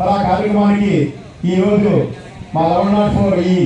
మరి ఆ కార్యక్రమానికి ఈరోజు మా లెవెన్ నాట్ ఫోర్ ఈ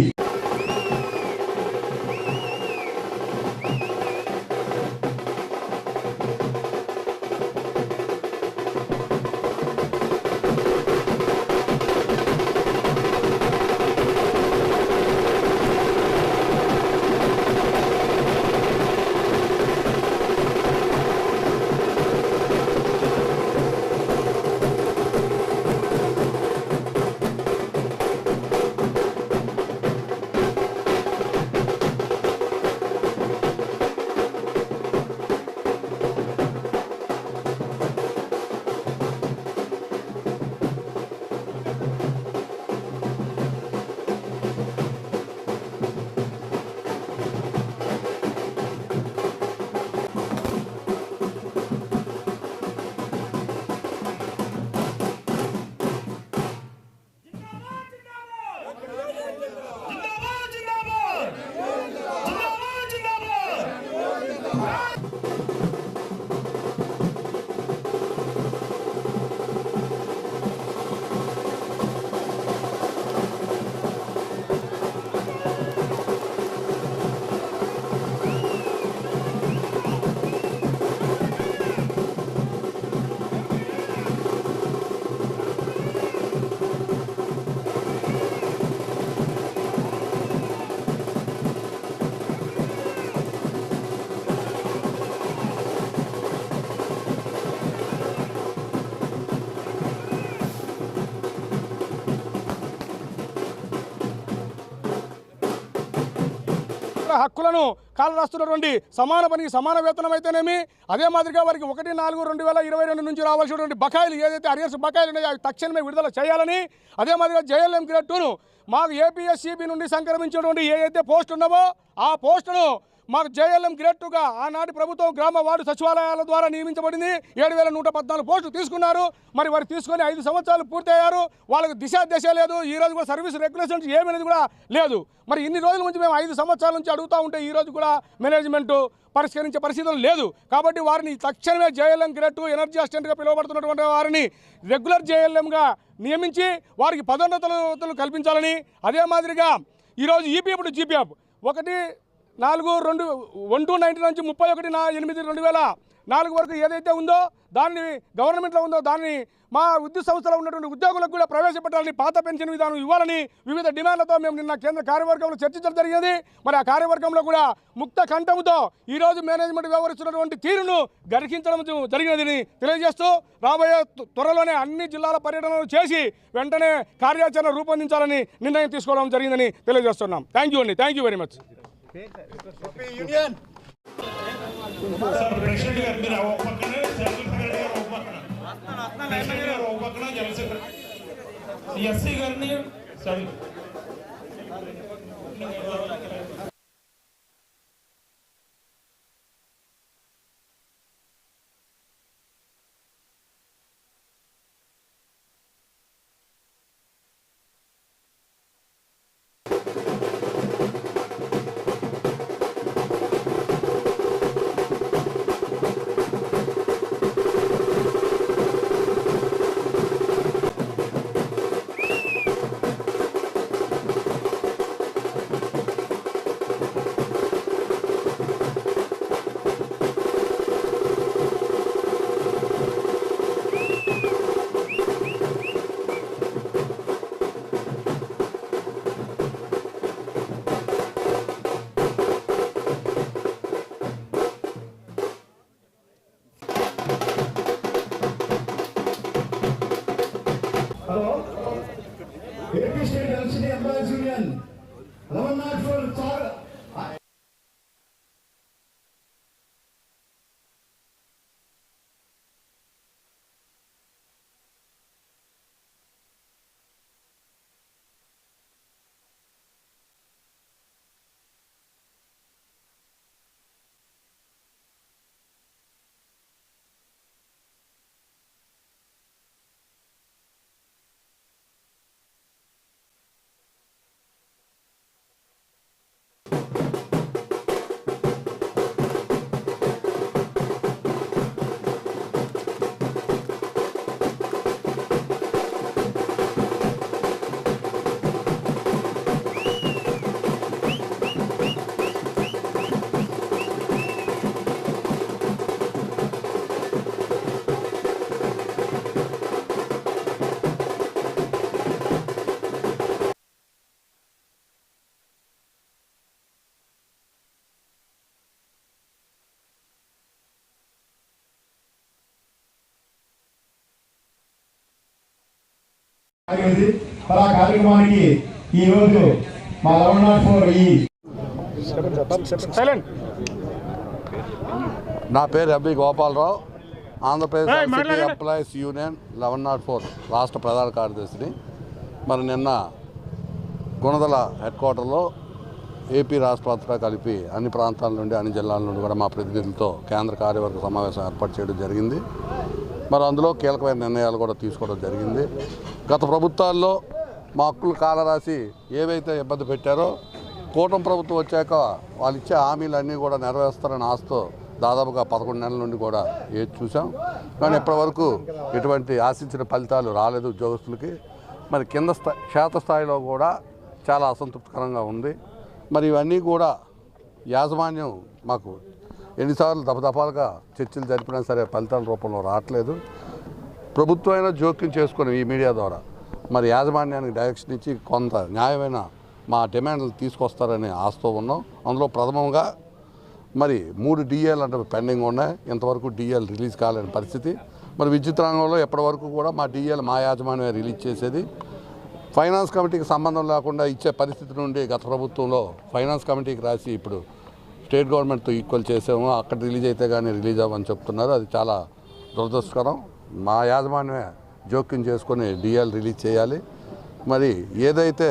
హక్కులను కాలరాస్తున్నటువంటి సమాన పనికి సమాన వేతనం అయితేనేమి అదే మాదిరిగా వారికి ఒకటి నాలుగు రెండు వేల ఇరవై రెండు నుంచి రావాల్సినటువంటి బకాయిలు ఏదైతే అరియర్స్ బకాయిలు ఉన్నాయో అవి తక్షణమే విడుదల చేయాలని అదే మాదిరిగా జేఎల్ఎం గ్రేడ్ టూను మాకు ఏపీఎస్సీబీ నుండి సంక్రమించినటువంటి ఏదైతే పోస్టు పోస్ట్ ఉన్నావో ఆ పోస్టును మాకు జేఎల్ఎం గ్రేడ్ టూగా ఆనాటి ప్రభుత్వం గ్రామ వార్డు సచివాలయాల ద్వారా నియమించబడింది. ఏడు వేల నూట పద్నాలుగు పోస్టులు తీసుకున్నారు. మరి వారు తీసుకొని ఐదు సంవత్సరాలు పూర్తయ్యారు. వాళ్ళకి దిశ లేదు. ఈ రోజు కూడా సర్వీస్ రెగ్యులేషన్స్ ఏమనేది కూడా లేదు. మరి ఇన్ని రోజుల నుంచి మేము ఐదు సంవత్సరాల నుంచి అడుగుతూ ఉంటే ఈ రోజు కూడా మేనేజ్మెంట్ పరిష్కరించే పరిస్థితులు లేదు. కాబట్టి వారిని తక్షణమే జేఎల్ఎం గ్రేడ్ టూ ఎనర్జీ అసిస్టెంట్గా పిలువబడుతున్నటువంటి వారిని రెగ్యులర్ జేఎల్ఎంగా నియమించి వారికి పదోన్నతులు కల్పించాలని అదే మాదిరిగా ఈరోజు ఈపీఎఫ్ టు జీపీఎఫ్ ఒకటి నాలుగు రెండు వన్ టూ నైన్టీ నుంచి ముప్పై ఒకటి నా ఎనిమిది రెండు వేల నాలుగు వరకు ఏదైతే ఉందో దాన్ని గవర్నమెంట్లో ఉందో దాన్ని మా విద్యుత్ సంస్థలో ఉన్నటువంటి ఉద్యోగులకు కూడా ప్రవేశపెట్టాలని పాత పెన్షన్ విధానం ఇవ్వాలని వివిధ డిమాండ్లతో మేము నిన్న కేంద్ర కార్యవర్గంలో చర్చించడం జరిగింది మరి ఆ కార్యవర్గంలో కూడా ముక్త కంఠంతో ఈరోజు మేనేజ్మెంట్ వ్యవహరిస్తున్నటువంటి తీరును గర్హించడం జరిగినదని తెలియజేస్తూ రాబోయే త్వరలోనే అన్ని జిల్లాల పర్యటనలు చేసి వెంటనే కార్యాచరణ రూపొందించాలని నిర్ణయం తీసుకోవడం జరిగిందని తెలియజేస్తున్నాం. థ్యాంక్ యూ అండి. Thank you very much. Sir president గారు మీరు ఒక పక్కన జనరల్ సెక్రటరీ గారు ఒక పక్కన ప్రెసిడెంట్ గారు ఒక పక్కన జనరల్ సెక్రటరీ ఎస్సీ గారిని sorry Junction, Employees Union. 11 not for మరి ఆ కార్యక్రమానికి ఈ రోజు మా ఫోర్ ఈ నా పేరు ఎంపీ గోపాలరావు. ఆంధ్రప్రదేశ్ మాట్లాడండి. Employees union eleven naught four రాష్ట్ర ప్రధాన కార్యదర్శిని. మరి నిన్న గుణదల హెడ్ క్వార్టర్లో ఏపీ రాష్ట్ర కలిపి అన్ని ప్రాంతాల నుండి అన్ని జిల్లాల నుండి కూడా మా ప్రతినిధులతో కేంద్ర కార్యవర్గ సమావేశం ఏర్పాటు చేయడం జరిగింది. మరి అందులో కీలకమైన నిర్ణయాలు కూడా తీసుకోవడం జరిగింది. గత ప్రభుత్వాల్లో మా హక్కులు కాలరాసి ఏవైతే ఇబ్బంది పెట్టారో కూటమి ప్రభుత్వం వచ్చాక వాళ్ళు ఇచ్చే హామీలన్నీ కూడా నెరవేరుస్తారని ఆశతో దాదాపుగా పదకొండు నెలల నుండి కూడా ఏది చూసాం. కానీ ఇప్పటివరకు ఎటువంటి ఆశించిన ఫలితాలు రాలేదు ఉద్యోగస్తులకి. మరి కింద స్థా క్షేత్రస్థాయిలో కూడా చాలా అసంతృప్తికరంగా ఉంది. మరి ఇవన్నీ కూడా యాజమాన్యం మాకు ఎన్నిసార్లు దపదపాలుగా చర్చలు జరిపినా సరే ఫలితాల రూపంలో రావట్లేదు. ప్రభుత్వమైన జోక్యం చేసుకుని ఈ మీడియా ద్వారా మరి యాజమాన్యానికి డైరెక్షన్ ఇచ్చి కొంత న్యాయమైన మా డిమాండ్లు తీసుకొస్తారని ఆశతో ఉన్నాం. అందులో ప్రథమంగా మరి మూడు డిఏలు అంటే పెండింగ్ ఉన్నాయి. ఇంతవరకు డిఏలు రిలీజ్ కాలేని పరిస్థితి. మరి విద్యుత్ రంగంలో ఎప్పటివరకు కూడా మా డిఏలు మా యాజమాన్యమే రిలీజ్ చేసేది. ఫైనాన్స్ కమిటీకి సంబంధం లేకుండా ఇచ్చే పరిస్థితి నుండి గత ప్రభుత్వంలో ఫైనాన్స్ కమిటీకి రాసి ఇప్పుడు స్టేట్ గవర్నమెంట్తో ఈక్వల్ చేసాము అక్కడ రిలీజ్ అయితే కానీ రిలీజ్ అవ్వని చెప్తున్నారు. అది చాలా దురదృష్టకరం. మా యాజమాన్యమే జోక్యం చేసుకొని డిఎల్ రిలీజ్ చేయాలి. మరి ఏదైతే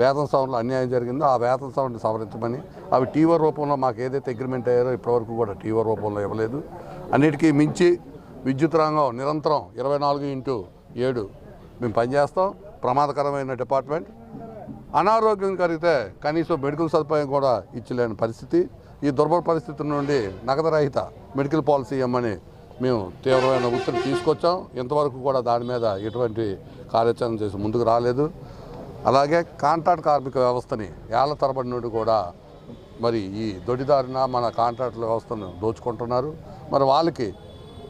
వేతన సవరణలో అన్యాయం జరిగిందో ఆ వేతన సవరణ సవరించమని అవి టీవర్ రూపంలో మాకు ఏదైతే అగ్రిమెంట్ అయ్యారో ఇప్పటివరకు కూడా టీవర్ రూపంలో ఇవ్వలేదు. అన్నిటికీ మించి విద్యుత్ రంగం నిరంతరం ఇరవై నాలుగు ఇంటూ ఏడు మేము పనిచేస్తాం. ప్రమాదకరమైన డిపార్ట్మెంట్. అనారోగ్యం కలిగితే కనీసం మెడికల్ సదుపాయం కూడా ఇచ్చలేని పరిస్థితి. ఈ దుర్భర పరిస్థితి నుండి నగదరహిత మెడికల్ పాలసీ ఇవ్వమని మేము తీవ్రమైన ఒత్తిడి తీసుకొచ్చాం. ఇంతవరకు కూడా దాని మీద ఎటువంటి కార్యాచరణ చేసి ముందుకు రాలేదు. అలాగే కాంట్రాక్ట్ కార్మిక వ్యవస్థని ఏళ్ళ తరబడి నుండి కూడా మరి ఈ దొడిదారిన మన కాంట్రాక్ట్ వ్యవస్థను దోచుకుంటున్నారు. మరి వాళ్ళకి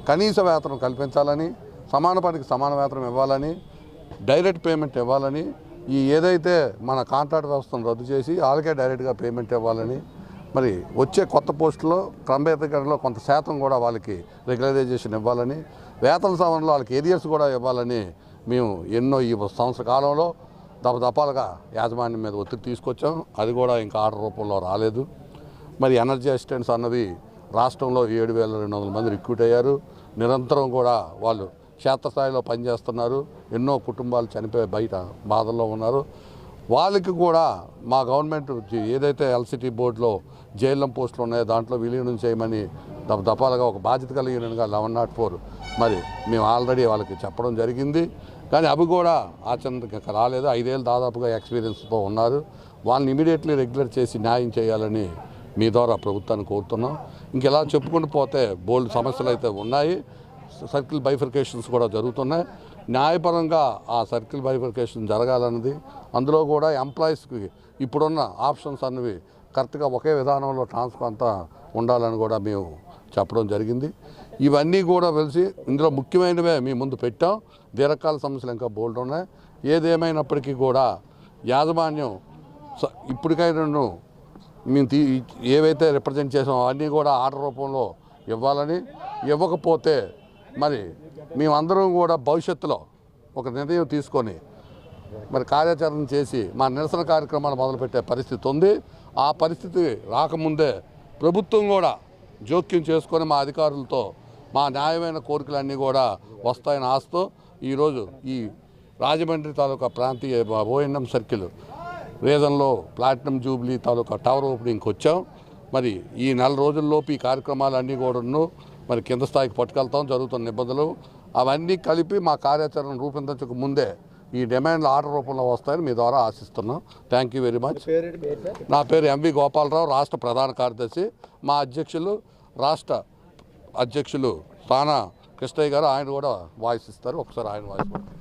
కనీస వేతనం కల్పించాలని సమాన పనికి సమాన వేతనం ఇవ్వాలని డైరెక్ట్ పేమెంట్ ఇవ్వాలని ఈ ఏదైతే మన కాంట్రాక్ట్ వ్యవస్థను రద్దు చేసి వాళ్ళకే డైరెక్ట్గా పేమెంట్ ఇవ్వాలని మరి వచ్చే కొత్త పోస్టులో క్రమబద్ధీకరణలో కొంత శాతం కూడా వాళ్ళకి రెగ్యులరైజేషన్ ఇవ్వాలని వేతన సవరణలో వాళ్ళకి ఏరియర్స్ కూడా ఇవ్వాలని మేము ఎన్నో ఈ సంవత్సర కాలంలో దపదపాలుగా యాజమాన్యం మీద ఒత్తిడి తీసుకొచ్చాం. అది కూడా ఇంకా ఆర్డర్ రూపంలో రాలేదు. మరి ఎనర్జీ అసిస్టెంట్స్ అన్నవి రాష్ట్రంలో ఏడు వేల రెండు వందల మంది రిక్రూట్ అయ్యారు. నిరంతరం కూడా వాళ్ళు క్షేత్రస్థాయిలో పనిచేస్తున్నారు. ఎన్నో కుటుంబాలు చనిపోయే బయట బాధల్లో ఉన్నారు. వాళ్ళకి కూడా మా గవర్నమెంట్ ఏదైతే ఎల్సిటీ బోర్డులో జైలం పోస్టులు ఉన్నాయో దాంట్లో విలీనం చేయమని దపాలుగా ఒక బాధ్యత కలిగిన లెవెన్ నాట్ ఫోర్ మరి మేము ఆల్రెడీ వాళ్ళకి చెప్పడం జరిగింది. కానీ అవి కూడా ఆచరణకి రాలేదు. ఐదేళ్ళు దాదాపుగా ఎక్స్పీరియన్స్తో ఉన్నారు. వాళ్ళని ఇమీడియట్లీ రెగ్యులర్ చేసి న్యాయం చేయాలని మీ ద్వారా ప్రభుత్వాన్ని కోరుతున్నాం. ఇంకెలా చెప్పుకుంటూ పోతే బోల్డ్ సమస్యలు అయితే ఉన్నాయి. సర్కిల్ బైఫర్కేషన్స్ కూడా జరుగుతున్నాయి. న్యాయపరంగా ఆ సర్కిల్ బైఫర్కేషన్ జరగాలన్నది. అందులో కూడా ఎంప్లాయీస్కి ఇప్పుడున్న ఆప్షన్స్ అన్నవి కరెక్ట్గా ఒకే విధానంలో ట్రాన్స్ఫర్ అంతా ఉండాలని కూడా మేము చెప్పడం జరిగింది. ఇవన్నీ కూడా కలిసి ఇందులో ముఖ్యమైనవే మీ ముందు పెట్టాం. దీర్ఘకాల సమస్యలు ఇంకా బోల్డ్ ఉన్నాయి. ఏదేమైనప్పటికీ కూడా యాజమాన్యం స- ఇప్పటికైనా మేము తీ ఏవైతే రిప్రజెంట్ చేసామో అవన్నీ కూడా ఆర్డర్ రూపంలో ఇవ్వాలని ఇవ్వకపోతే మరి మేమందరం కూడా భవిష్యత్తులో ఒక నిర్ణయం తీసుకొని మరి కార్యాచరణ చేసి మా నిరసన కార్యక్రమాలు మొదలుపెట్టే పరిస్థితి ఉంది. ఆ పరిస్థితి రాకముందే ప్రభుత్వం కూడా జోక్యం చేసుకొని మా అధికారులతో మా న్యాయమైన కోరికలన్నీ కూడా వస్తాయని ఆశతో ఈరోజు ఈ రాజమండ్రి తాలూకా ప్రాంతీయ ఓఎన్ఎం సర్కిల్ రీజన్లో ప్లాటినం జూబ్లీ తాలూకా టవర్ ఓపెనింగ్కి వచ్చాం. మరి ఈ నెల రోజుల్లోపు ఈ కార్యక్రమాలన్నీ కూడాను మరి కింద స్థాయికి పట్టుకెళ్తాం జరుగుతున్న నిబంధనలు. అవన్నీ కలిపి మా కార్యాచరణ రూపొందించక ముందే ఈ డిమాండ్లు ఆర్డర్ రూపంలో వస్తాయని మీ ద్వారా ఆశిస్తున్నాం. థ్యాంక్ యూ వెరీ మచ్ నా పేరు ఎంవి గోపాలరావు రాష్ట్ర ప్రధాన కార్యదర్శి. మా అధ్యక్షులు రాష్ట్ర అధ్యక్షులు స్థాన కృష్ణయ్య గారు ఆయన కూడా వాయిస్ ఇస్తారు. ఒకసారి ఆయన వాయిస్.